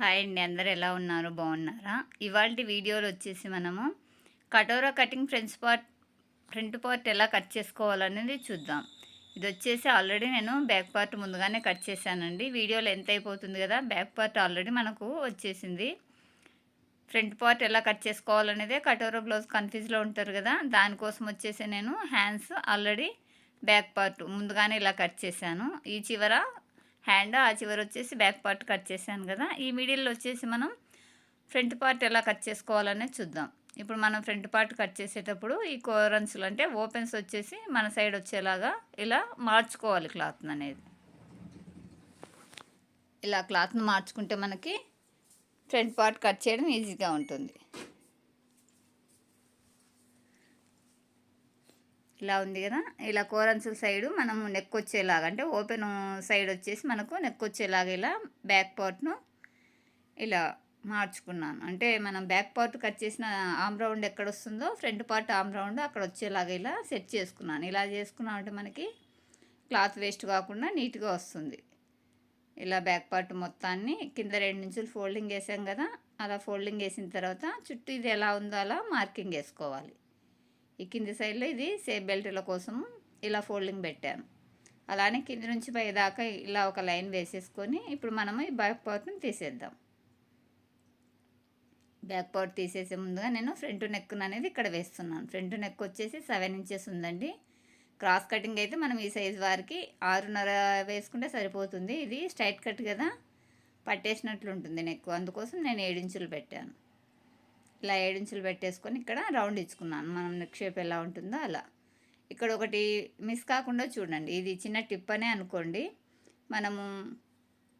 Hi అండి అందరు ఎలా ఉన్నారు? బాగున్నారా? ఇవాళ వీడియోలో వచ్చేసి మనము katora cutting front part front part ఎలా కట్ చేసుకోవాలనేది చూద్దాం. ఇది వచ్చేసి ఆల్రెడీ నేను బ్యాక్ పార్ట్ ముందుగానే కట్ చేశానండి. వీడియోలో ఎంత అయిపోతుంది కదా బ్యాక్ పార్ట్ ఆల్రెడీ మనకు వచ్చేసింది. ఫ్రంట్ పార్ట్ ఎలా కట్ చేసుకోవాలనేదే కటోరా బ్లౌజ్ కన్ఫ్యూజ్లో ఉంటారు కదా దానికోసం వచ్చేసి నేను హ్యాండ్స్ ఆల్రెడీ బ్యాక్ పార్ట్ ముందుగానే ఇలా కట్ చేశాను. ఈ చివర హ్యాండ్ ఆ చివర వచ్చేసి బ్యాక్ పార్ట్ కట్ చేశాను కదా. ఈ మిడిల్లో వచ్చేసి మనం ఫ్రంట్ పార్ట్ ఎలా కట్ చేసుకోవాలనేది చూద్దాం. ఇప్పుడు మనం ఫ్రంట్ పార్ట్ కట్ చేసేటప్పుడు ఈ కోరన్స్లు అంటే ఓపెన్స్ వచ్చేసి మన సైడ్ వచ్చేలాగా ఇలా మార్చుకోవాలి క్లాత్ అనేది. ఇలా క్లాత్ను మార్చుకుంటే మనకి ఫ్రంట్ పార్ట్ కట్ చేయడం ఈజీగా ఉంటుంది. ఇలా ఉంది కదా? ఇలా కోరన్సుల సైడు మనము నెక్ వచ్చేలాగా అంటే ఓపెన్ సైడ్ వచ్చేసి మనకు నెక్ వచ్చేలాగా ఇలా బ్యాక్ పార్ట్ను ఇలా మార్చుకున్నాను. అంటే మనం బ్యాక్ పార్ట్ కట్ చేసిన ఆమ్ రౌండ్ ఎక్కడ వస్తుందో ఫ్రంట్ పార్ట్ ఆమ్ రౌండ్ అక్కడ వచ్చేలాగా ఇలా సెట్ చేసుకున్నాను. ఇలా చేసుకున్నామంటే మనకి క్లాత్ వేస్ట్ కాకుండా నీట్గా వస్తుంది. ఇలా బ్యాక్ పార్ట్ మొత్తాన్ని కింద రెండు నుంచులు ఫోల్డింగ్ వేసాం కదా? అలా ఫోల్డింగ్ వేసిన తర్వాత చుట్టూ ఇది ఎలా ఉందో అలా మార్కింగ్ వేసుకోవాలి. ఈ కింది సైడ్లో ఇది సేఫ్ బెల్ట్ల కోసం ఇలా ఫోల్డింగ్ పెట్టాను. అలానే కింది నుంచి పై దాకా ఇలా ఒక లైన్ వేసేసుకొని ఇప్పుడు మనము ఈ బ్యాక్ పార్ట్ని తీసేద్దాం. బ్యాక్ పార్ట్ తీసేసే ముందుగా నేను ఫ్రంట్ నెక్ అనేది ఇక్కడ వేస్తున్నాను. ఫ్రంట్ నెక్ వచ్చేసి సెవెన్ ఇంచెస్ ఉందండి. క్రాస్ కటింగ్ అయితే మనం ఈ సైజ్ వారికి ఆరున్నర వేసుకుంటే సరిపోతుంది. ఇది స్ట్రైట్ కట్ కదా పట్టేసినట్లు ఉంటుంది నెక్ అందుకోసం నేను ఏడించులు పెట్టాను. ఇలా ఏడించులు పెట్టేసుకొని ఇక్కడ రౌండ్ ఇచ్చుకున్నాను. మనం నిక్షేప్ ఎలా ఉంటుందో అలా. ఇక్కడ ఒకటి మిస్ కాకుండా చూడండి. ఇది చిన్న టిప్ అనే అనుకోండి. మనము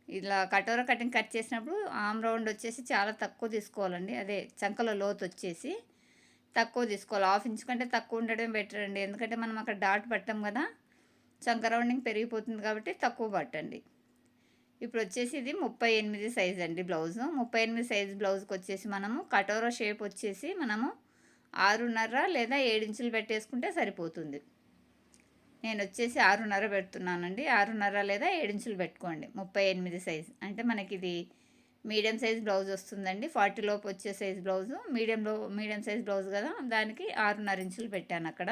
ఇలా కటోర కటింగ్ కట్ చేసినప్పుడు ఆమ్ రౌండ్ వచ్చేసి చాలా తక్కువ తీసుకోవాలండి. అదే చంకల లోతు వచ్చేసి తక్కువ తీసుకోవాలి. హాఫ్ ఇంచ్ కంటే తక్కువ ఉండడం బెటర్ అండి. ఎందుకంటే మనం అక్కడ డాట్ పట్టాం కదా. చంక రౌండింగ్ పెరిగిపోతుంది కాబట్టి తక్కువ పట్టండి. ఇప్పుడు వచ్చేసి ఇది ముప్పై ఎనిమిది సైజ్ అండి బ్లౌజు. ముప్పై ఎనిమిది సైజ్ బ్లౌజ్కి వచ్చేసి మనము కటోరా షేప్ వచ్చేసి మనము ఆరున్నర లేదా ఏడించులు పెట్టేసుకుంటే సరిపోతుంది. నేను వచ్చేసి ఆరున్నర పెడుతున్నానండి. ఆరున్నర లేదా ఏడించులు పెట్టుకోండి ముప్పై ఎనిమిది సైజ్ అంటే మనకి ఇది మీడియం సైజ్ బ్లౌజ్ వస్తుందండి. ఫార్టీ లోపు వచ్చే సైజ్ బ్లౌజు. మీడియంలో మీడియం సైజ్ బ్లౌజ్ కదా దానికి ఆరున్నర ఇంచులు పెట్టాను అక్కడ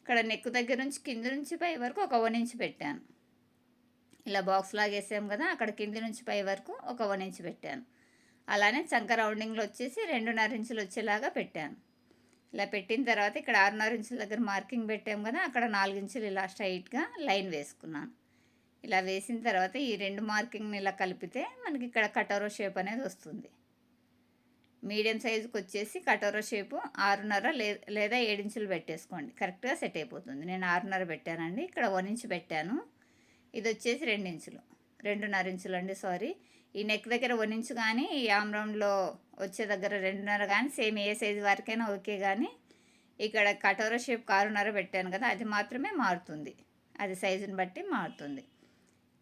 ఇక్కడ నెక్ దగ్గర నుంచి కింద నుంచి పై వరకు ఒక వన్ ఇంచ్ పెట్టాను. ఇలా బాక్స్ లాగా కదా అక్కడ కింది నుంచి పై వరకు ఒక వన్ ఇంచ్ పెట్టాను. అలానే చంక రౌండింగ్లో వచ్చేసి రెండున్నర ఇంచులు వచ్చేలాగా పెట్టాను. ఇలా పెట్టిన తర్వాత ఇక్కడ ఆరున్నర ఇంచుల దగ్గర మార్కింగ్ పెట్టాం కదా అక్కడ నాలుగు ఇంచులు ఇలా స్ట్రైట్గా లైన్ వేసుకున్నాను. ఇలా వేసిన తర్వాత ఈ రెండు మార్కింగ్ని ఇలా కలిపితే మనకి ఇక్కడ కటోరో షేప్ అనేది వస్తుంది. మీడియం సైజుకి వచ్చేసి కటోరో షేపు ఆరున్నర లేదా ఏడించులు పెట్టేసుకోండి. కరెక్ట్గా సెట్ అయిపోతుంది. నేను ఆరున్నర పెట్టానండి ఇక్కడ వన్ ఇంచ్ పెట్టాను. ఇది వచ్చేసి రెండు ఇంచులు రెండున్నర ఇంచులు అండి సారీ. ఈ నెక్ దగ్గర వన్ ఇంచు కానీ ఈ ఆమ్ వచ్చే దగ్గర రెండున్నర కానీ సేమ్ ఏ సైజు వరకైనా ఓకే కానీ ఇక్కడ కటోరా షేప్ కారున్నర పెట్టాను కదా అది మాత్రమే మారుతుంది. అది సైజుని బట్టి మారుతుంది.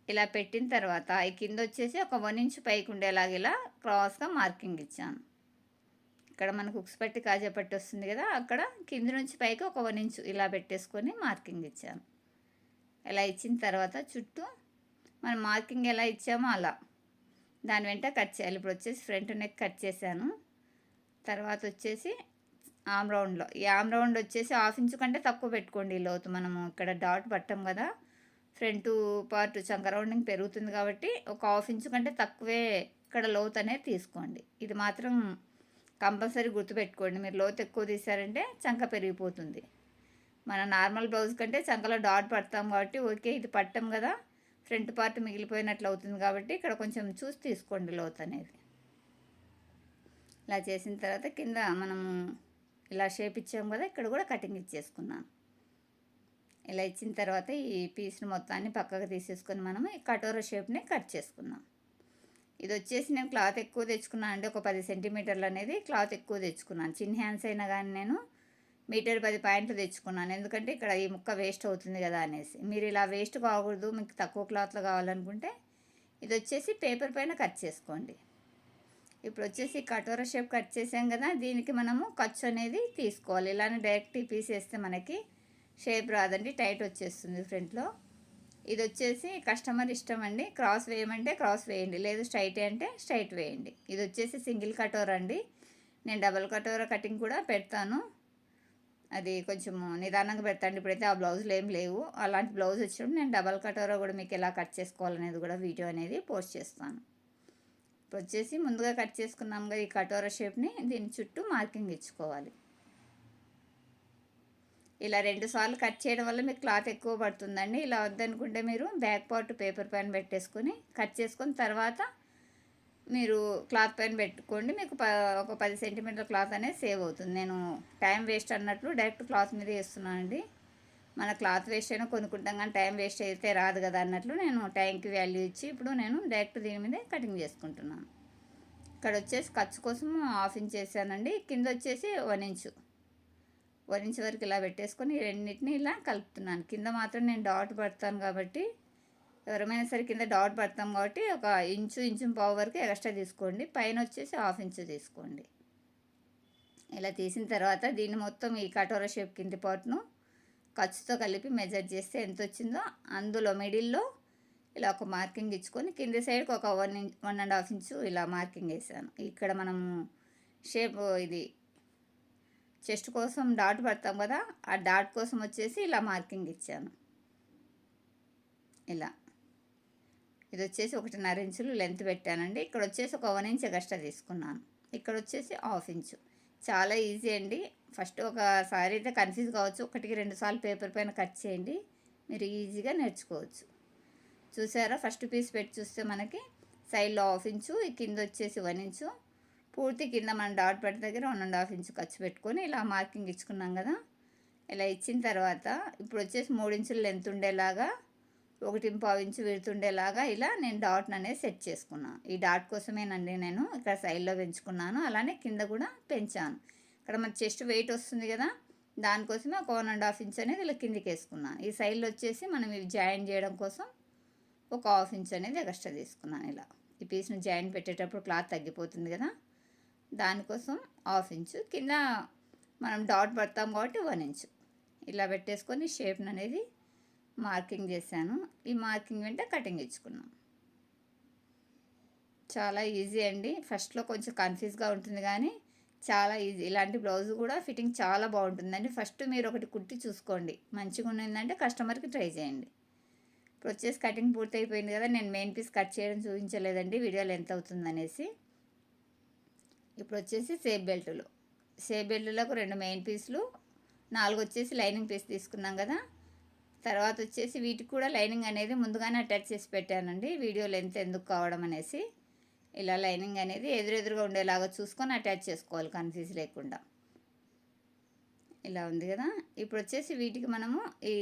ఇలా పెట్టిన తర్వాత ఈ కింద వచ్చేసి ఒక వన్ ఇంచ్ పైకి ఉండేలాగా ఇలా క్రాస్గా మార్కింగ్ ఇచ్చాను. ఇక్కడ మనకు ఉక్స్ పట్టి కాజా పట్టి వస్తుంది కదా అక్కడ కింద నుంచి పైకి ఒక వన్ ఇంచు ఇలా పెట్టేసుకొని మార్కింగ్ ఇచ్చాను. ఇలా ఇచ్చిన తర్వాత చుట్టూ మనం మార్కింగ్ ఎలా ఇచ్చామో అలా. దాని వెంట కట్ చేయాలి. ఇప్పుడు వచ్చేసి ఫ్రంట్ నెక్ కట్ చేశాను. తర్వాత వచ్చేసి ఆమ్ రౌండ్లో. ఈ ఆమ్ రౌండ్ వచ్చేసి హాఫ్ ఇంచు కంటే తక్కువ పెట్టుకోండి లోతు. మనము ఇక్కడ డాట్ పట్టాం కదా. ఫ్రంట్ పార్ట్ చంక రౌండింగ్ పెరుగుతుంది కాబట్టి ఒక హాఫ్ ఇంచు కంటే తక్కువే ఇక్కడ లోతు అనేది తీసుకోండి. ఇది మాత్రం కంపల్సరీ గుర్తుపెట్టుకోండి. మీరు లోతు ఎక్కువ తీసారంటే చంక పెరిగిపోతుంది. మన నార్మల్ బ్లౌజ్ కంటే చంకలో డాట్ పడతాం కాబట్టి ఓకే ఇది పట్టాం కదా. ఫ్రంట్ పార్ట్ మిగిలిపోయినట్లు అవుతుంది కాబట్టి ఇక్కడ కొంచెం చూసి తీసుకోండి లోత్ అనేది. ఇలా చేసిన తర్వాత కింద మనము ఇలా షేప్ ఇచ్చాము కదా ఇక్కడ కూడా కటింగ్ ఇచ్చేసుకున్నాను. ఇలా ఇచ్చిన తర్వాత ఈ పీస్ని మొత్తాన్ని పక్కకు తీసేసుకొని మనము ఈ కటోర షేప్ని కట్ చేసుకున్నాం ఇది వచ్చేసి నేను క్లాత్ ఎక్కువ తెచ్చుకున్నాను అంటే ఒక పది సెంటీమీటర్లు అనేది క్లాత్ ఎక్కువ తెచ్చుకున్నాను. చిన్న హ్యాండ్స్ అయినా కానీ నేను మీటర్ పది పాయింట్లు తెచ్చుకున్నాను. ఎందుకంటే ఇక్కడ ఈ ముక్క వేస్ట్ అవుతుంది కదా అనేసి. మీరు ఇలా వేస్ట్ కాకూడదు మీకు తక్కువ క్లాత్లో కావాలనుకుంటే ఇది వచ్చేసి పేపర్ పైన కట్ చేసుకోండి. ఇప్పుడు వచ్చేసి కటోర షేప్ కట్ చేసాం కదా దీనికి మనము ఖర్చు అనేది తీసుకోవాలి. ఇలానే డైరెక్ట్ పీస్ వేస్తే మనకి షేప్ రాదండి టైట్ వచ్చేస్తుంది ఫ్రంట్లో. ఇది వచ్చేసి కస్టమర్ ఇష్టం అండి. క్రాస్ వేయమంటే క్రాస్ వేయండి లేదు స్ట్రైట్ అంటే స్ట్రైట్ వేయండి. ఇది వచ్చేసి సింగిల్ కటోర అండి. నేను డబల్ కటోర కటింగ్ కూడా పెడతాను. అది కొంచెం నిదానంగా పెడతాను ఇప్పుడైతే ఆ బ్లౌజులు ఏం లేవు. అలాంటి బ్లౌజ్ వచ్చినప్పుడు నేను డబల్ కటోరా కూడా మీకు ఎలా కట్ చేసుకోవాలనేది కూడా వీడియో అనేది పోస్ట్ చేస్తాను. ఇప్పుడు వచ్చేసి ముందుగా కట్ చేసుకున్నాం కదా ఈ కటోరా షేప్ని దీని చుట్టూ మార్కింగ్ ఇచ్చుకోవాలి. ఇలా రెండు సార్లు కట్ చేయడం వల్ల మీకు క్లాత్ ఎక్కువ పడుతుందండి. ఇలా వద్దనుకుంటే మీరు బ్యాక్ పార్ట్ పేపర్ పైన పెట్టేసుకొని కట్ చేసుకొని తర్వాత మీరు క్లాత్ పైన పెట్టుకోండి. మీకు ప ఒక పది సెంటీమీటర్ క్లాత్ అనేది సేవ్ అవుతుంది. నేను టైం వేస్ట్ అన్నట్లు డైరెక్ట్ క్లాత్ మీద వేస్తున్నానండి. మన క్లాత్ వేస్ట్ అయినా కొనుక్కుంటాం కానీ టైం వేస్ట్ అయితే రాదు కదా అన్నట్లు నేను టైంకి వాల్యూ ఇచ్చి ఇప్పుడు నేను డైరెక్ట్ దీని మీదే కటింగ్ చేసుకుంటున్నాను. ఇక్కడ వచ్చేసి ఖర్చు కోసం హాఫ్ ఇంచ్ వేసానండి. కింద వచ్చేసి వన్ ఇంచు. వన్ ఇంచ్ వరకు ఇలా పెట్టేసుకొని రెండింటిని ఇలా కలుపుతున్నాను. కింద మాత్రం నేను డాట్ పడతాను కాబట్టి ఎవరమైనా సరే కింద డాట్ పడతాం కాబట్టి ఒక ఇంచు ఇంచు పావు వరకు ఎక్స్ట్రా తీసుకోండి. పైన వచ్చేసి హాఫ్ ఇంచు తీసుకోండి. ఇలా తీసిన తర్వాత దీన్ని మొత్తం ఈ కటోర షేప్ కింది పాటును ఖర్చుతో కలిపి మెజర్ చేస్తే ఎంత వచ్చిందో అందులో మిడిల్లో ఇలా ఒక మార్కింగ్ ఇచ్చుకొని కింది సైడ్కి ఒక one inch one and half inch ఇలా మార్కింగ్ వేసాను. ఇక్కడ మనము షేప్ ఇది చెస్ట్ కోసం డాట్ పడతాం కదా ఆ డాట్ కోసం వచ్చేసి ఇలా మార్కింగ్ ఇచ్చాను. ఇలా. ఇది వచ్చేసి ఒకటిన్నర ఇంచులు లెంత్ పెట్టానండి. ఇక్కడ వచ్చేసి ఒక వన్ ఇంచ్ ఎక్స్ట్రా తీసుకున్నాను. ఇక్కడ వచ్చేసి హాఫ్ ఇంచు. చాలా ఈజీ అండి. ఫస్ట్ ఒకసారి అయితే కన్ఫ్యూజ్ కావచ్చు. ఒకటికి రెండు సార్లు పేపర్ పైన కట్ చేయండి. మీరు ఈజీగా నేర్చుకోవచ్చు. చూసారా? ఫస్ట్ పీస్ పెట్టి చూస్తే మనకి సైడ్లో హాఫ్ ఇంచు కింద వచ్చేసి వన్ ఇంచు. పూర్తి కింద మనం డాట్ పెట్టి దగ్గర వన్ అండ్ హాఫ్ ఇంచు ఖర్చు పెట్టుకొని ఇలా మార్కింగ్ ఇచ్చుకున్నాం కదా? ఇలా ఇచ్చిన తర్వాత ఇప్పుడు వచ్చేసి మూడు ఇంచులు లెంత్ ఉండేలాగా ఒకటి పావు ఇంచు విడుతుండేలాగా ఇలా నేను డాట్ అనేది సెట్ చేసుకున్నాను ఈ డాట్ కోసమేనండి నేను ఇక్కడ సైడ్లో పెంచుకున్నాను. అలానే కింద కూడా పెంచాను. ఇక్కడ మన చెస్ట్ వెయిట్ వస్తుంది కదా దానికోసమే ఒక వన్ అండ్ హాఫ్ ఇంచ్ అనేది ఇలా కిందికి వేసుకున్నాను ఈ సైడ్లో వచ్చేసి మనం ఇవి జాయిన్ చేయడం కోసం ఒక హాఫ్ ఇంచ్ అనేది ఎక్స్ట్రా తీసుకున్నాను ఇలా. ఈ పీస్ని జాయిన్ పెట్టేటప్పుడు క్లాత్ తగ్గిపోతుంది కదా దానికోసం హాఫ్ ఇంచు. కింద మనం డాట్ పడతాం కాబట్టి వన్ ఇంచు. ఇలా పెట్టేసుకొని షేప్ని అనేది మార్కింగ్ చేశాను. ఈ మార్కింగ్ వెంట కటింగ్ ఇచ్చుకున్నాం. చాలా ఈజీ అండి. ఫస్ట్లో కొంచెం కన్ఫ్యూజ్గా ఉంటుంది కానీ చాలా ఈజీ. ఇలాంటి బ్లౌజ్ కూడా ఫిట్టింగ్ చాలా బాగుంటుందండి. ఫస్ట్ మీరు ఒకటి కుట్టి చూసుకోండి. మంచిగా ఉన్నదంటే కస్టమర్కి ట్రై చేయండి. ఇప్పుడు వచ్చేసి కటింగ్ పూర్తి అయిపోయింది కదా నేను మెయిన్ పీస్ కట్ చేయడం చూపించలేదండి. వీడియోలో ఎంత అవుతుందనేసి. ఇప్పుడు వచ్చేసి సేఫ్ బెల్టులు. సేఫ్ బెల్టులకు రెండు మెయిన్ పీసులు నాలుగు వచ్చేసి లైనింగ్ పీస్ తీసుకున్నాం కదా. తర్వాత వచ్చేసి వీటికి కూడా లైనింగ్ అనేది ముందుగానే అటాచ్ చేసి పెట్టానండి. వీడియో లెంత్ ఎందుకు కావడం అనేసి. ఇలా లైనింగ్ అనేది ఎదురెదురుగా ఉండేలాగా చూసుకొని అటాచ్ చేసుకోవాలి కన్ఫ్యూజ్ లేకుండా. ఇలా ఉంది కదా. ఇప్పుడు వచ్చేసి వీటికి మనము ఈ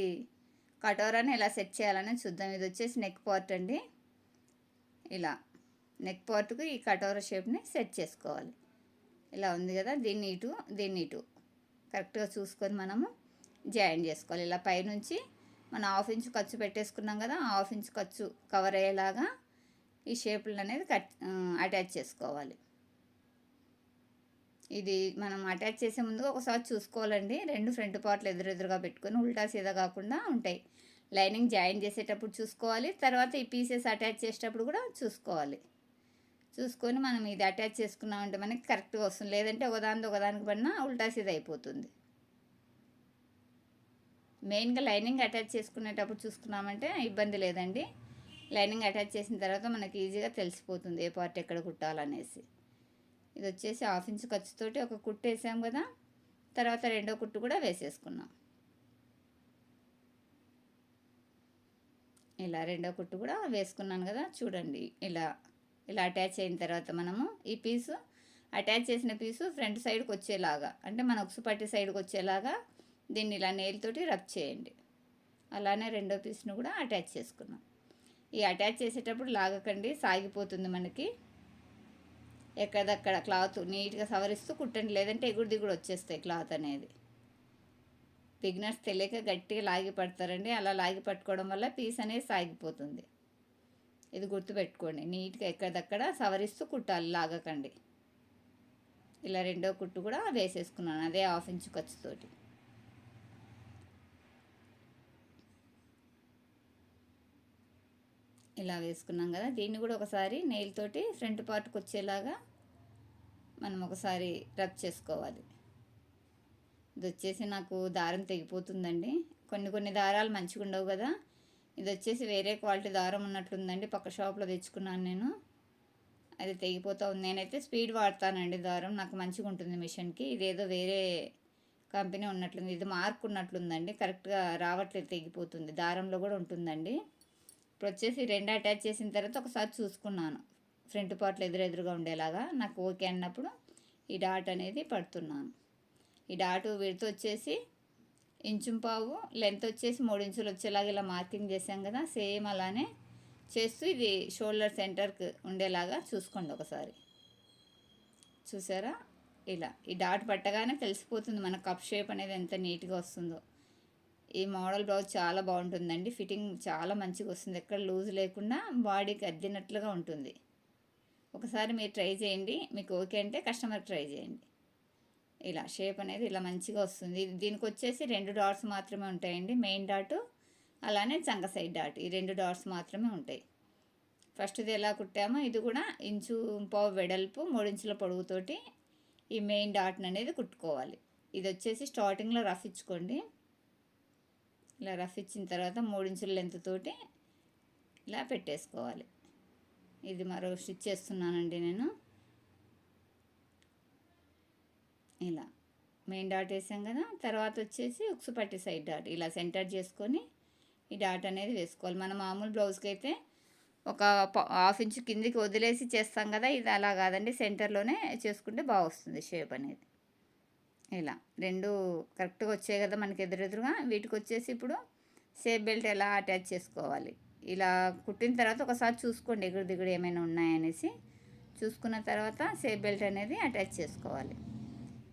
కటోరాని ఎలా సెట్ చేయాలని చూద్దాం. ఇది వచ్చేసి నెక్ పార్ట్ అండి. ఇలా నెక్ పార్ట్కి ఈ కటోరా షేప్ని సెట్ చేసుకోవాలి. ఇలా ఉంది కదా. దీన్ని ఇటు దీన్ని ఇటు. కరెక్ట్గా చూసుకొని మనము జాయిన్ చేసుకోవాలి. ఇలా పైనుంచి మనం హాఫ్ ఇంచ్ ఖర్చు పెట్టేసుకున్నాం కదా హాఫ్ ఇంచ్ ఖర్చు కవర్ అయ్యేలాగా ఈ షేపులు అనేది కట్ అటాచ్ చేసుకోవాలి. ఇది మనం అటాచ్ చేసే ముందు ఒకసారి చూసుకోవాలండి. రెండు ఫ్రంట్ పార్ట్లు ఎదురెదురుగా పెట్టుకొని ఉల్టా సీదా కాకుండా ఉంటాయి. లైనింగ్ జాయిన్ చేసేటప్పుడు చూసుకోవాలి. తర్వాత ఈ పీసెస్ అటాచ్ చేసేటప్పుడు కూడా చూసుకోవాలి. చూసుకొని మనం ఇది అటాచ్ చేసుకున్నామంటే మనకి కరెక్ట్గా వస్తుంది. లేదంటే ఒకదాని ఒకదానికి పడినా ఉల్టా సీదా అయిపోతుంది. మెయిన్గా లైనింగ్ అటాచ్ చేసుకునేటప్పుడు చూసుకున్నామంటే ఇబ్బంది లేదండి. లైనింగ్ అటాచ్ చేసిన తర్వాత మనకి ఈజీగా తెలిసిపోతుంది ఏ పార్ట్ ఎక్కడ కుట్టాలనేసి. ఇది వచ్చేసి హాఫ్ ఇంచ్ ఖర్చుతోటి ఒక కుట్టు వేసాం కదా తర్వాత రెండో కుట్టు కూడా వేసేసుకున్నాం. ఇలా రెండో కుట్టు కూడా వేసుకున్నాను కదా చూడండి ఇలా ఇలా అటాచ్ అయిన తర్వాత మనము ఈ పీసు అటాచ్ చేసిన పీసు ఫ్రంట్ సైడ్కి వచ్చేలాగా అంటే మన ఉక్సు పట్టి సైడ్కి వచ్చేలాగా దీన్ని ఇలా నేలతోటి రబ్ చేయండి. అలానే రెండో పీస్ను కూడా అటాచ్ చేసుకున్నాం ఈ అటాచ్ చేసేటప్పుడు లాగకండి సాగిపోతుంది మనకి. ఎక్కడక్కడ క్లాత్ నీట్గా సవరిస్తూ కుట్టండి లేదంటే ఎగుడు దిగుడు వచ్చేస్తాయి క్లాత్ అనేది. బిగ్నర్స్ తెలియక గట్టిగా లాగి పడతారండి. అలా లాగి పట్టుకోవడం వల్ల పీస్ అనేది సాగిపోతుంది. ఇది గుర్తుపెట్టుకోండి నీట్గా ఎక్కడక్కడ సవరిస్తూ కుట్టాలి లాగకండి. ఇలా రెండో కుట్టు కూడా వేసేసుకున్నాను అదే హాఫ్ ఇంచు ఖర్చుతోటి ఇలా వేసుకున్నాం కదా. దీన్ని కూడా ఒకసారి నెయిల్ తోటి ఫ్రంట్ పార్ట్కి వచ్చేలాగా మనం ఒకసారి రబ్ చేసుకోవాలి. ఇది వచ్చేసి నాకు దారం తెగిపోతుందండి. కొన్ని కొన్ని దారాలు మంచిగా ఉండవు కదా. ఇది వచ్చేసి వేరే క్వాలిటీ దారం ఉన్నట్లుందండి పక్క షాప్లో తెచ్చుకున్నాను నేను. అది తెగిపోతూ ఉంది. నేనైతే స్పీడ్ వాడతానండి దారం. నాకు మంచిగా ఉంటుంది మిషన్కి ఇదేదో వేరే కంపెనీ ఉన్నట్లుంది. ఇది మార్క్ ఉన్నట్లుందండి. కరెక్ట్గా రావట్లేదు తెగిపోతుంది. దారంలో కూడా ఉంటుందండి. ఇప్పుడు వచ్చేసి రెండు అటాచ్ చేసిన తర్వాత ఒకసారి చూసుకున్నాను. ఫ్రంట్ పార్ట్లు ఎదురెదురుగా ఉండేలాగా నాకు ఓకే అన్నప్పుడు ఈ డాట్ అనేది పడుతున్నాను. ఈ డాటు విడత వచ్చేసి ఇంచుంపావు లెంత్ వచ్చేసి మూడు ఇంచులు వచ్చేలాగా ఇలా మార్కింగ్ చేసాం కదా సేమ్ అలానే చేస్తూ ఇది షోల్డర్ సెంటర్కి ఉండేలాగా చూసుకోండి ఒకసారి. చూసారా? ఇలా ఈ డాట్ పట్టగానే తెలిసిపోతుంది మన కప్ షేప్ అనేది ఎంత నీట్గా వస్తుందో. ఈ మోడల్ బ్లౌజ్ చాలా బాగుంటుందండి. ఫిట్టింగ్ చాలా మంచిగా వస్తుంది. ఎక్కడ లూజ్ లేకుండా బాడీకి అద్దినట్లుగా ఉంటుంది. ఒకసారి మీరు ట్రై చేయండి. మీకు ఓకే అంటే కస్టమర్ ట్రై చేయండి. ఇలా షేప్ అనేది ఇలా మంచిగా వస్తుంది. దీనికి వచ్చేసి రెండు డాట్స్ మాత్రమే ఉంటాయండి. మెయిన్ డాటు అలానే చంక సైడ్ డాట్. ఈ రెండు డాట్స్ మాత్రమే ఉంటాయి. ఫస్ట్ది ఎలా కుట్టామో ఇది కూడా ఇంచు పావు వెడల్పు మూడించుల పొడుగుతోటి ఈ మెయిన్ డాట్ని అనేది కుట్టుకోవాలి. ఇది వచ్చేసి స్టార్టింగ్లో రఫ్ ఇచ్చుకోండి. ఇలా రఫ్ ఇచ్చిన తర్వాత మూడించుల లెంత్ తోటి ఇలా పెట్టేసుకోవాలి. ఇది మరో స్టిచ్ చేస్తున్నానండి నేను. ఇలా మెయిన్ డాట్ వేసాం కదా తర్వాత వచ్చేసి ఉక్సు పట్టి సైడ్ డాట్ ఇలా సెంటర్ చేసుకొని ఈ డాట్ అనేది వేసుకోవాలి. మన మామూలు బ్లౌజ్కి అయితే ఒక హాఫ్ ఇంచ్ కిందికి వదిలేసి చేస్తాం కదా ఇది అలా కాదండి. సెంటర్లోనే చేసుకుంటే బాగా వస్తుంది షేప్ అనేది. ఇలా రెండు కరెక్ట్గా వచ్చాయి కదా మనకి ఎదురెదురుగా. వీటికి వచ్చేసి ఇప్పుడు సేఫ్ బెల్ట్ ఎలా అటాచ్ చేసుకోవాలి? ఇలా కుట్టిన తర్వాత ఒకసారి చూసుకోండి ఎగుడు దిగుడు ఏమైనా ఉన్నాయనేసి. చూసుకున్న తర్వాత సేఫ్ బెల్ట్ అనేది అటాచ్ చేసుకోవాలి.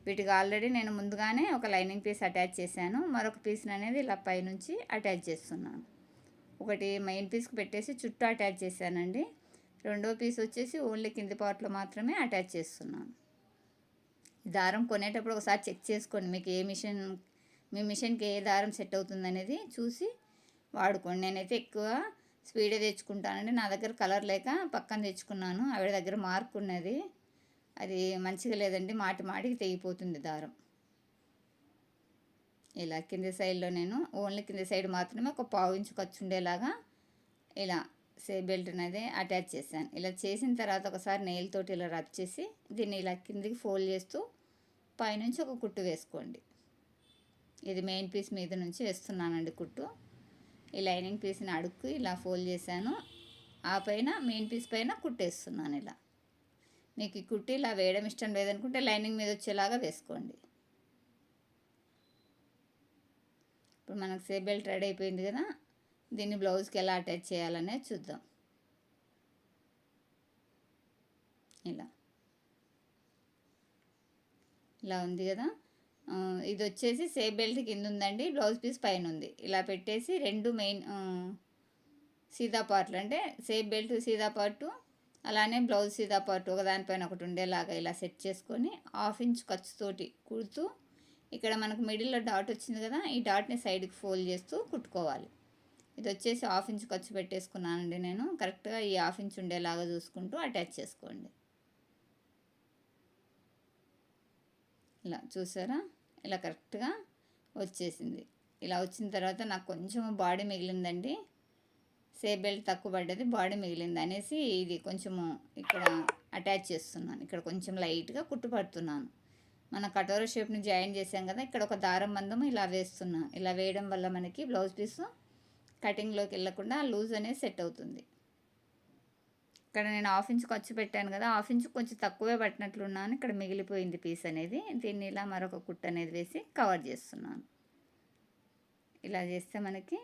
వీటికి ఆల్రెడీ నేను ముందుగానే ఒక లైనింగ్ పీస్ అటాచ్ చేశాను. మరొక పీస్ అనేది ఇలా పైనుంచి అటాచ్ చేస్తున్నాను. ఒకటి మెయిన్ పీస్కి పెట్టేసి చుట్టూ అటాచ్ చేశానండి. రెండో పీస్ వచ్చేసి ఓన్లీ కింది పార్ట్లో మాత్రమే అటాచ్ చేస్తున్నాను. దారం కొనేటప్పుడు ఒకసారి చెక్ చేసుకోండి మీకు ఏ మిషన్ మీ మిషన్కి ఏ దారం సెట్ అవుతుంది అనేది చూసి వాడుకోండి. నేనైతే ఎక్కువ స్పీడే తెచ్చుకుంటానండి. నా దగ్గర కలర్ లేక పక్కన తెచ్చుకున్నాను. ఆవిడ దగ్గర మార్క్ ఉన్నది. అది మంచిగా లేదండి. మాటి మాటికి తెగిపోతుంది దారం. ఇలా కింది సైడ్లో నేను ఓన్లీ కింది సైడ్ మాత్రమే ఒక పావు ఇంచు ఖర్చు ఉండేలాగా ఇలా సే బెల్ట్ అనేది అటాచ్ చేశాను. ఇలా చేసిన తర్వాత ఒకసారి నెయిల్ తోటి ఇలా రబ్ చేసి దీన్ని ఇలా కిందికి ఫోల్డ్ చేస్తూ పైనుంచి ఒక కుట్టు వేసుకోండి. ఇది మెయిన్ పీస్ మీద నుంచి వేస్తున్నానండి కుట్టు. ఈ లైనింగ్ పీస్ని అడుక్కు ఇలా ఫోల్డ్ చేశాను. ఆ పైన మెయిన్ పీస్ పైన కుట్టేస్తున్నాను ఇలా. మీకు ఈ కుట్టి ఇలా వేయడం ఇష్టం లేదనుకుంటే లైనింగ్ మీద వచ్చేలాగా వేసుకోండి. ఇప్పుడు మనకు సేబ్ బెల్ట్ రెడీ అయిపోయింది కదా. దీన్ని బ్లౌజ్కి ఎలా అటాచ్ చేయాలనే చూద్దాం. ఇలా. ఇలా ఉంది కదా. ఇది వచ్చేసి సేఫ్ బెల్ట్ కింద ఉందండి బ్లౌజ్ పీస్ పైన ఉంది. ఇలా పెట్టేసి రెండు మెయిన్ సీదా పార్ట్లు అంటే సేఫ్ బెల్ట్ సీదా పార్టు అలానే బ్లౌజ్ సీదా పార్ట్ ఒకదానిపైన ఒకటి ఉండేలాగా ఇలా సెట్ చేసుకొని హాఫ్ ఇంచ్ ఖర్చుతోటి కుడుతూ ఇక్కడ మనకు మిడిల్లో డాట్ వచ్చింది కదా ఈ డాట్ని సైడ్కి ఫోల్డ్ చేస్తూ కుట్టుకోవాలి. ఇది వచ్చేసి హాఫ్ ఇంచ్ ఖర్చు పెట్టేసుకున్నానండి నేను. కరెక్ట్గా ఈ హాఫ్ ఇంచ్ ఉండేలాగా చూసుకుంటూ అటాచ్ చేసుకోండి. ఇలా చూసారా? ఇలా కరెక్ట్గా వచ్చేసింది. ఇలా వచ్చిన తర్వాత నాకు కొంచెం బాడీ మిగిలిందండి. సేఫ్ బెల్ట్ తక్కువ పడ్డది బాడీ మిగిలింది అనేసి ఇది కొంచెము ఇక్కడ అటాచ్ చేస్తున్నాను. ఇక్కడ కొంచెం లైట్గా కుట్టుపడుతున్నాను మన కటోర షేప్ని జాయిన్ చేసాం కదా ఇక్కడ ఒక దారం బంధము ఇలా వేస్తున్నాను ఇలా వేయడం వల్ల మనకి బ్లౌజ్ పీసు కటింగ్లోకి వెళ్ళకుండా లూజ్ అనేది సెట్ అవుతుంది. ఇక్కడ నేను హాఫ్ ఇంచ్ ఖర్చు పెట్టాను కదా హాఫ్ ఇంచ్ కొంచెం తక్కువే పట్టినట్లున్నాను ఇక్కడ మిగిలిపోయింది పీస్ అనేది. దీన్ని ఇలా మరొక కుట్ట అనేది వేసి కవర్ చేస్తున్నాను. ఇలా చేస్తే మనకి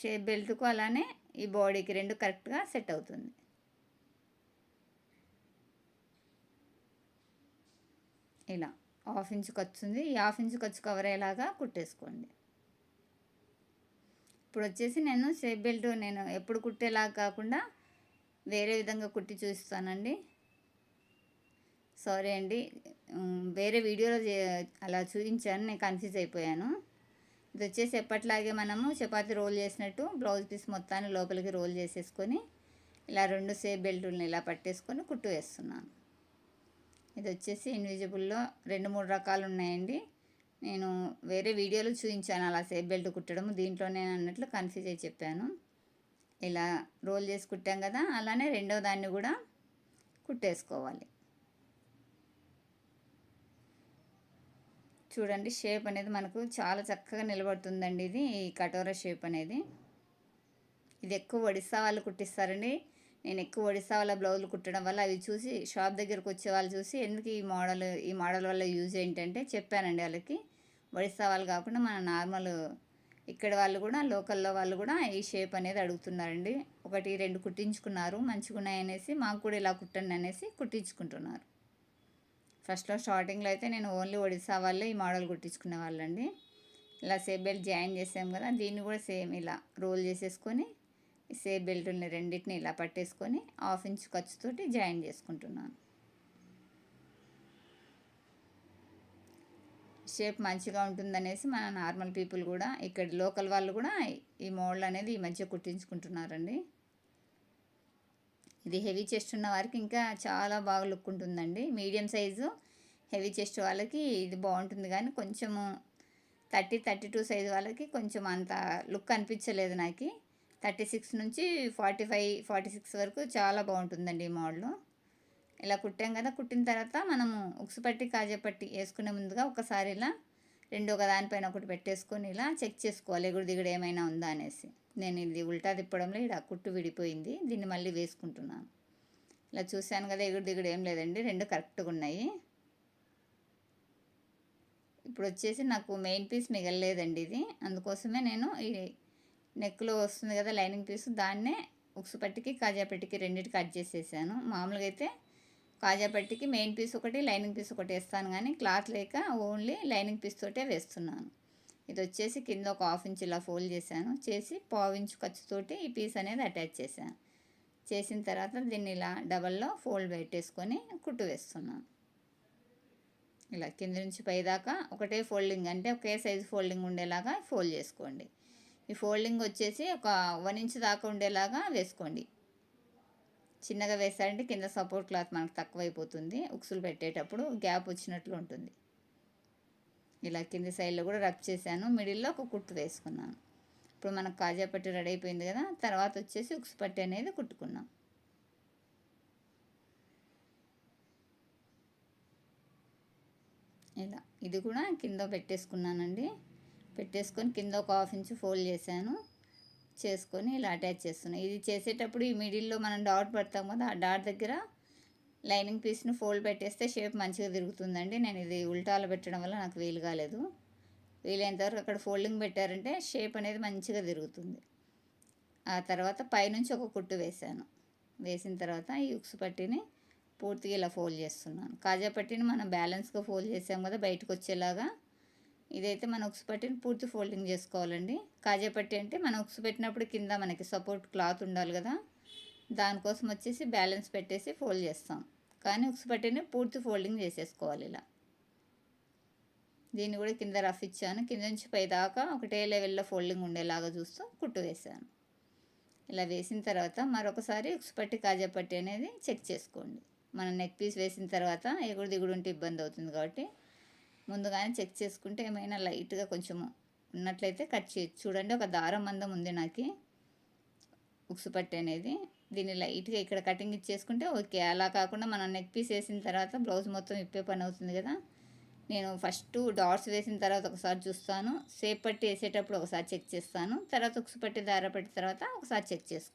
షేప్ బెల్ట్కు అలానే ఈ బాడీకి రెండు కరెక్ట్గా సెట్ అవుతుంది. ఇలా హాఫ్ ఇంచ్ ఖర్చు ఉంది. ఈ హాఫ్ ఇంచ్ ఖర్చు కవర్ అయ్యేలాగా కుట్టేసుకోండి. ఇప్పుడు వచ్చేసి నేను షేప్ బెల్ట్ నేను ఎప్పుడు కుట్టేలాగా కాకుండా వేరే విధంగా కుట్టి చూస్తానండి. సారీ అండి. వేరే వీడియోలో అలా చూపించాను నేను కన్ఫ్యూజ్ అయిపోయాను. ఇది వచ్చేసి ఎప్పట్లాగే మనము చపాతి రోల్ చేసినట్టు బ్లౌజ్ పీస్ మొత్తాన్ని లోపలికి రోల్ చేసేసుకొని ఇలా రెండు సేఫ్ బెల్టుల్ని ఇలా పట్టేసుకొని కుట్టు వేస్తున్నాను. ఇది వచ్చేసి ఇన్విజిబుల్లో రెండు మూడు రకాలు ఉన్నాయండి నేను వేరే వీడియోలో చూపించాను. అలా సేఫ్ బెల్ట్ కుట్టడం దీంట్లోనే అన్నట్లు కన్ఫ్యూజ్ అయ్యి చెప్పాను. ఇలా రోల్ చేసి కుట్టాం కదా అలానే రెండో దాన్ని కూడా కుట్టేసుకోవాలి. చూడండి షేప్ అనేది మనకు చాలా చక్కగా నిలబడుతుందండి ఇది ఈ కటోరా షేప్ అనేది. ఇది ఎక్కువ ఒడిస్సా వాళ్ళు కుట్టిస్తారండి. నేను ఎక్కువ ఒడిస్సా వాళ్ళ బ్లౌజులు కుట్టడం వల్ల అవి చూసి షాప్ దగ్గరకు వచ్చే వాళ్ళు చూసి ఎందుకు ఈ మోడల్ ఈ మోడల్ వల్ల యూజ్ ఏంటంటే చెప్పానండి వాళ్ళకి. ఒడిస్సా వాళ్ళు కాకుండా మన నార్మల్ ఇక్కడ వాళ్ళు కూడా లోకల్లో వాళ్ళు కూడా ఈ షేప్ అనేది అడుగుతున్నారండి. ఒకటి రెండు కుట్టించుకున్నారు మంచిగా ఉన్నాయనేసి మాకు కూడా ఇలా కుట్టండి అనేసి కుట్టించుకుంటున్నారు. ఫస్ట్లో స్టార్టింగ్లో అయితే నేను ఓన్లీ ఒడిస్సా వాళ్ళే ఈ మోడల్ కుట్టించుకునే వాళ్ళండి. ఇలా సేఫ్ బెల్ట్ జాయిన్ చేసాం కదా దీన్ని కూడా సేమ్ ఇలా రోల్ చేసేసుకొని సేప్ బెల్ట్ని రెండింటిని ఇలా పట్టేసుకొని హాఫ్ ఇంచ్ ఖర్చుతోటి జాయిన్ చేసుకుంటున్నాను. షేప్ మంచిగా ఉంటుందనేసి మన నార్మల్ పీపుల్ కూడా ఇక్కడ లోకల్ వాళ్ళు కూడా ఈ మోడల్ అనేది ఈ మధ్య కుట్టించుకుంటున్నారండి. ఇది హెవీ చెస్ట్ ఉన్న వారికి ఇంకా చాలా బాగా లుక్ ఉంటుందండి. మీడియం సైజు హెవీ చెస్ట్ వాళ్ళకి ఇది బాగుంటుంది కానీ కొంచెము థర్టీ థర్టీ టూ సైజు వాళ్ళకి కొంచెం అంత లుక్ అనిపించలేదు నాకు. థర్టీ సిక్స్ నుంచి ఫార్టీ ఫైవ్ ఫార్టీ సిక్స్ వరకు చాలా బాగుంటుందండి ఈ మోడల్. ఇలా కుట్టాం కదా కుట్టిన తర్వాత మనము ఉక్సు పట్టి కాజపట్టి వేసుకునే ముందుగా ఒకసారి ఇలా రెండు ఒక దానిపైన ఒకటి పెట్టేసుకొని ఇలా చెక్ చేసుకోవాలి ఎగుడు దిగుడు ఏమైనా ఉందా అనేసి. నేను ఇది ఉల్టా తిప్పడంలో ఇక్కడ కుట్టు విడిపోయింది దీన్ని మళ్ళీ వేసుకుంటున్నాను. ఇలా చూశాను కదా ఎగుడు దిగుడు ఏం లేదండి రెండు కరెక్ట్గా ఉన్నాయి. ఇప్పుడు వచ్చేసి నాకు మెయిన్ పీస్ మిగలలేదండి ఇది అందుకోసమే నేను ఈ నెక్లో వస్తుంది కదా లైనింగ్ పీస్ దాన్నే ఉక్సు పట్టికి కాజా పట్టికి రెండింటి కట్ చేసేసాను. మామూలుగా అయితే కాజా పట్టికి మెయిన్ పీస్ ఒకటి లైనింగ్ పీస్ ఒకటి వేస్తాను కానీ క్లాత్ లేక ఓన్లీ లైనింగ్ పీస్ తోటే వేస్తున్నాను. ఇది వచ్చేసి కింద ఒక హాఫ్ ఇంచ్ ఇలా ఫోల్డ్ చేశాను. చేసి పావు ఇంచు ఖర్చుతోటి ఈ పీస్ అనేది అటాచ్ చేశాను. చేసిన తర్వాత దీన్ని ఇలా డబల్లో ఫోల్డ్ పెట్టేసుకొని కుట్టు వేస్తున్నాను. ఇలా కింద నుంచి పైదాకా ఒకటే ఫోల్డింగ్ అంటే ఒకే సైజు ఫోల్డింగ్ ఉండేలాగా ఫోల్డ్ చేసుకోండి. ఈ ఫోల్డింగ్ వచ్చేసి ఒక వన్ ఇంచ్ దాకా ఉండేలాగా వేసుకోండి. చిన్నగా వేసారంటే కింద సపోర్ట్ క్లాత్ మనకు తక్కువైపోతుంది. ఉక్సులు పెట్టేటప్పుడు గ్యాప్ వచ్చినట్లు ఉంటుంది. ఇలా కింది సైడ్లో కూడా రబ్ చేశాను. మిడిల్లో ఒక కుట్టు వేసుకున్నాను. ఇప్పుడు మనకు కాజా పట్టి రెడీ అయిపోయింది కదా తర్వాత వచ్చేసి ఉక్సు పట్టి అనేది కుట్టుకున్నాం. ఇలా. ఇది కూడా కింద పెట్టేసుకున్నానండి. పెట్టేసుకొని కింద ఒక హాఫ్ ఇంచ్ ఫోల్డ్ చేశాను. చేసుకొని ఇలా అటాచ్ చేస్తున్నాను ఇది చేసేటప్పుడు ఈ మిడిల్లో మనం డాట్ పడతాం కదా ఆ డాట్ దగ్గర లైనింగ్ పీస్ని ఫోల్డ్ పెట్టేస్తే షేప్ మంచిగా తిరుగుతుందండి. నేను ఇది ఉల్టాలు పెట్టడం వల్ల నాకు వీలు కాలేదు. వీలైనంతవరకు అక్కడ ఫోల్డింగ్ పెట్టారంటే షేప్ అనేది మంచిగా తిరుగుతుంది. ఆ తర్వాత పైనుంచి ఒక కుట్టు వేసాను వేసిన తర్వాత ఈ ఉక్స్ పట్టిని పూర్తిగా ఇలా ఫోల్డ్ చేస్తున్నాను. కాజా పట్టిని మనం బ్యాలెన్స్గా ఫోల్డ్ చేసాం కదా బయటకు వచ్చేలాగా ఇదైతే మన ఉక్సు పట్టిని పూర్తి ఫోల్డింగ్ చేసుకోవాలండి. కాజా పట్టి అంటే మనం ఉక్సు పెట్టినప్పుడు కింద మనకి సపోర్ట్ క్లాత్ ఉండాలి కదా. దానికోసం వచ్చేసి బ్యాలెన్స్ పెట్టేసి ఫోల్డ్ చేస్తాం. కానీ ఉక్సు పట్టిని పూర్తి ఫోల్డింగ్ చేసేసుకోవాలి ఇలా. దీన్ని కూడా కింద రఫ్ ఇచ్చాను. కింద నుంచి పై దాకా ఒకటే లెవెల్లో ఫోల్డింగ్ ఉండేలాగా చూస్తూ కుట్టు వేసాను ఇలా వేసిన తర్వాత మరొకసారి ఉక్సుపట్టి పట్టి అనేది చెక్ చేసుకోండి. మనం నెక్ పీస్ వేసిన తర్వాత ఎగుడు దిగుడు ఉంటే ఇబ్బంది అవుతుంది కాబట్టి ముందుగానే చెక్ చేసుకుంటే ఏమైనా లైట్గా కొంచెం ఉన్నట్లయితే కట్ చేయొచ్చు చూడండి ఒక దారం మందం ఉంది నాకు. ఉక్సు పట్టి అనేది. దీన్ని లైట్గా ఇక్కడ కటింగ్ ఇచ్చేసుకుంటే ఓకే. అలా కాకుండా మనం నెక్ పీస్ వేసిన తర్వాత బ్లౌజ్ మొత్తం ఇప్పే పని అవుతుంది కదా. నేను ఫస్ట్ డాట్స్ వేసిన తర్వాత ఒకసారి చూస్తాను. సేప్ పట్టి వేసేటప్పుడు ఒకసారి చెక్ చేస్తాను. తర్వాత ఉక్సు పట్టి దార పట్టిన తర్వాత ఒకసారి చెక్ చేసుకుంటాను.